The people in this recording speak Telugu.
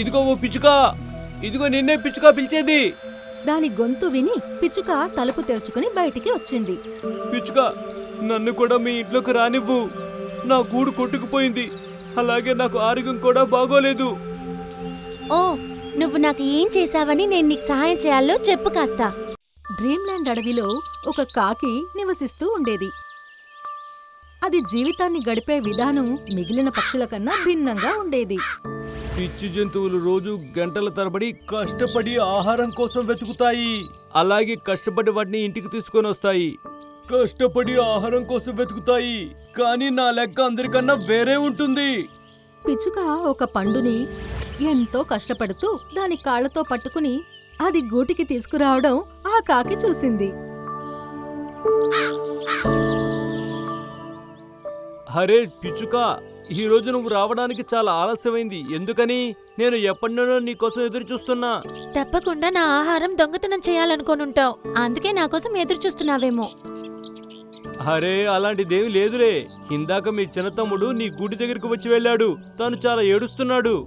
ఇదిగో ఓ పిచ్చుక. ఇదిగో నిన్నే పిచ్చుక పిలిచేది. దాని గొంతు విని పిచ్చుక తలుపు తెరుచుకుని బయటికి వచ్చింది. పిచ్చుక నన్ను కూడా మీ ఇంట్లోకి రానివ్వు. నా గూడు కొట్టుకుపోయింది. అలాగే నాకు ఆరోగ్యం కూడా బాగోలేదు. ఓ నువ్వు నాకు ఏం చేశావని నేను నీకు సహాయం చేయాలో చెప్పు కాస్త. డ్రీమ్లాండ్ అడవిలో ఒక కాకి నివసిస్తూ ఉండేది. అది జీవితాన్ని గడిపే విధానం మిగిలిన పక్షుల కన్నా భిన్నంగా ఉండేది. పిచ్చి జంతువులు రోజు గంటల తరబడి కష్టపడి ఆహారం కోసం వెతుకుతాయి. అలాగే కష్టపడి వాటిని ఇంటికి తీసుకొని వస్తాయి. కష్టపడి ఆహారం కోసం వెతుకుతాయి. కానీ నా లెక్క అందరికన్నా వేరే ఉంటుంది. పిచ్చుక ఒక పండుని ఎంతో కష్టపడుతూ దాని కాళ్ళతో పట్టుకుని అది గూటికి తీసుకురావడం ఆ కాకి చూసింది. హరే పిచ్చుక ఈ రోజు నువ్వు రావడానికి చాలా ఆలస్యమైంది. ఎందుకని? నేను ఎప్పటి నుండో నీకోసం ఎదురు చూస్తున్నా. తప్పకుండా నా ఆహారం దొంగతనం చేయాలనుకోనుంటావు. అందుకే నా కోసం ఎదురు చూస్తున్నావేమో. అరే అలాంటిదేమి లేదులే ఇందాక మీ చిన్న తమ్ముడు నీ గుడి దగ్గరికి వచ్చి వెళ్ళాడు. తను చాలా ఏడుస్తున్నాడు.